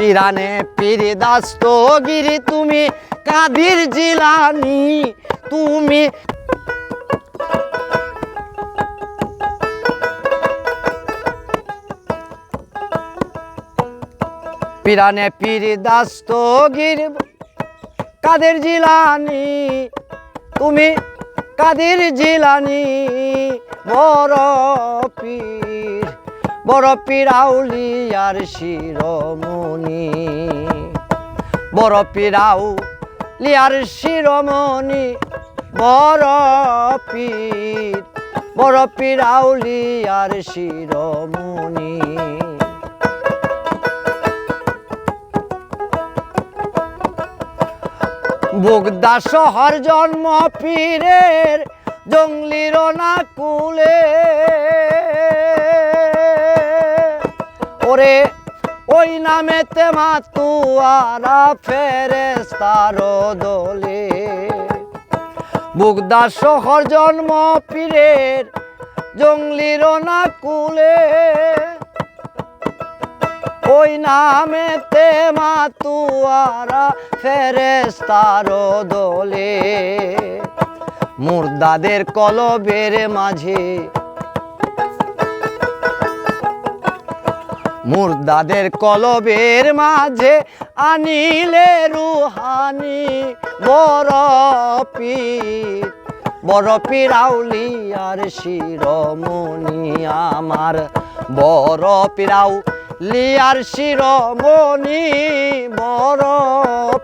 পিরানে পিরি দাস্ত গিরি তুমি কাদির জিলানি, তুমি পিরানে পিরি দাস্ত গিরি কাদের জিলানি, তুমি কাদের জিলানি, বড় পীর বড় পীর আউলিয়ার শিরোমণি। বড় পীর আউলিয়ার শিরোমণি, বড় পীর। বড় আউলিয়ার শিরোমণি। বুগদা শহর জন্ম পীরের জঙ্গলির না কুলে ওরে, ওই নামে নামেতে মাতুয়ারা ফেরেস্তার দলে বুগদা শহর জন্ম পীরের জঙ্গলির না কুলে ওই নামে নামেতে মাতুয়ারা ফেরেস্তার দোলে মুর্দাদের কলবের মাঝে মুর্দাদের কলবের মাঝে আনিলে রুহানি বড় পীর বড় পীর আউলিয়ার শিরোমণি আমার বড় পীরাউ লিয়ার শিরোমণি বড়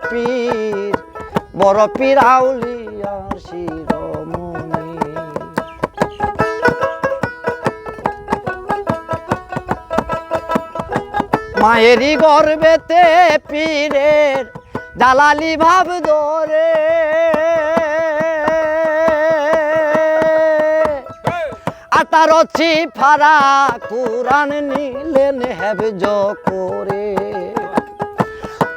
পীর বড় মায়েরই গর্বেতে পীরের দালালি ভাব ধরে। আতার অছি ফারা কুরান নিলেন হেবজ করে।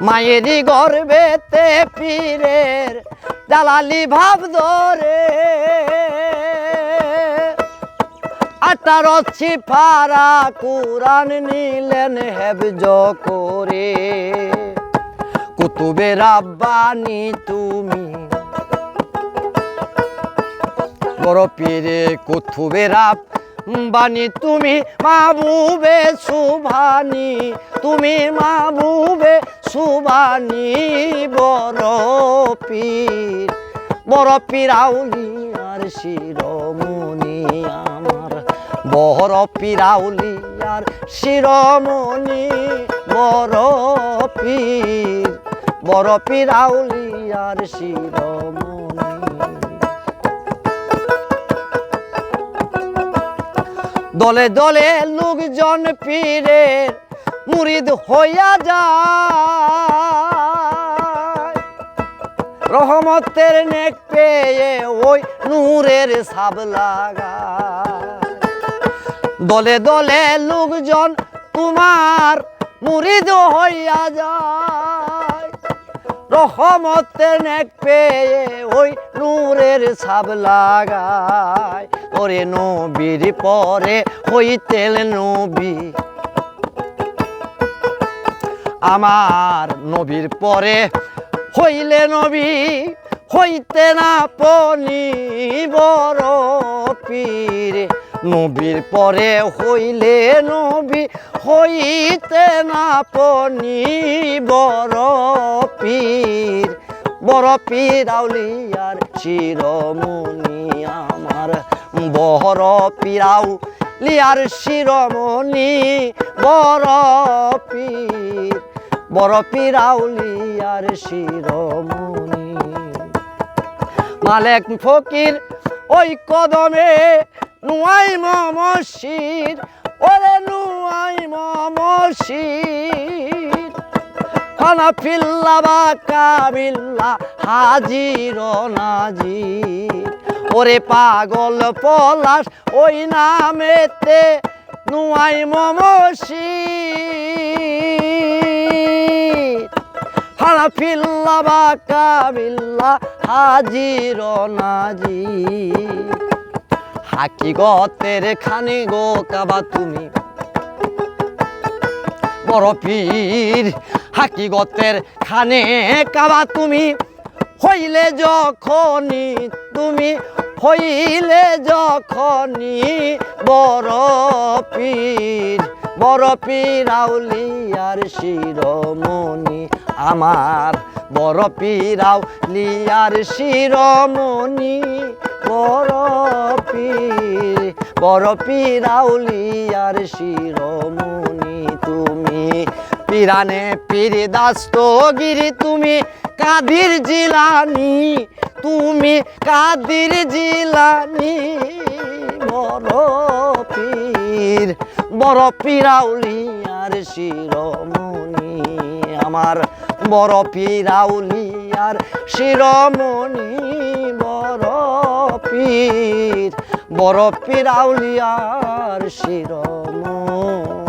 মায়েরই গর্বেতে পীরের দালালি ভাব ধরে। অছি ফারা কুরান নিলেন হেবজ করে। কুতুবে রাব্বানি তুমি। বড় পীরে কুতুবে রাব বানি তুমি মাবুবে সুভানি তুমি মাবুবে সুবানি বড় পীর। বড় পীর আউলিয়ার আমার বড় পীর আউলিয়ার শিরোমণি, বড় পীর বড় পীর আউলিয়ার শিরোমণি। দলে দলে লোকজন পীরের মুরিদ হইয়া যায়। রহমতের নেক পেয়ে ওই নূরের সাব লাগায় দলে দলে লোকজন তোমার মুরিদ হইয়া যায়। রহমতের নেক পেয়ে ওই নূরের ছাব লাগায়। ওরে নবীর পরে হইতেল নবী। আমার নবীর পরে হইলে নবী, হইতে না পনি বড় পীর নবীর পরে হইলে নবী হইতে না পনি বড় পীর। বড় পীর আউলিয়ার শিরোমণি আমার। বড় পীরাউ লিয়ার শিরোমণি বড় পীর। বড় আউলিয়ার শিরোমণি। মালেক ফকির ওই কদমে নুয়াই মমশির ওরে নুয়াই মমশির হানাফিল্লা বা কাবিল্লা, হাজির নাজির। ওরে পাগল পলাশ, ওই নামেতে নুয়াই মমশির হানাফিল্লা বা কাবিল্লা, হাজির নাজির। হাকিগতের খানি গো কাবা তুমি। বড় পীর হাকিগতের খানে কাবা তুমি। হইলে যখনই তুমি, হইলে যখনই বড় পীর বড় পীর আউলিয়ার শিরোমণি আমার। বড় পীর আউলিয়ার শিরোমণি বড় পীর বড় পীর আউলিয়ার শিরোমণি তুমি। পিরানে পীর দাস্তগিরি তুমি, কাদির জিলানি তুমি, কাদির জিলানি। বড় পীর বড় পীরাউলিয়ার শিরোমণি, আমার বড় আর শিরমণি বরপীর বরপীর আউলিয়ার শিরমণি।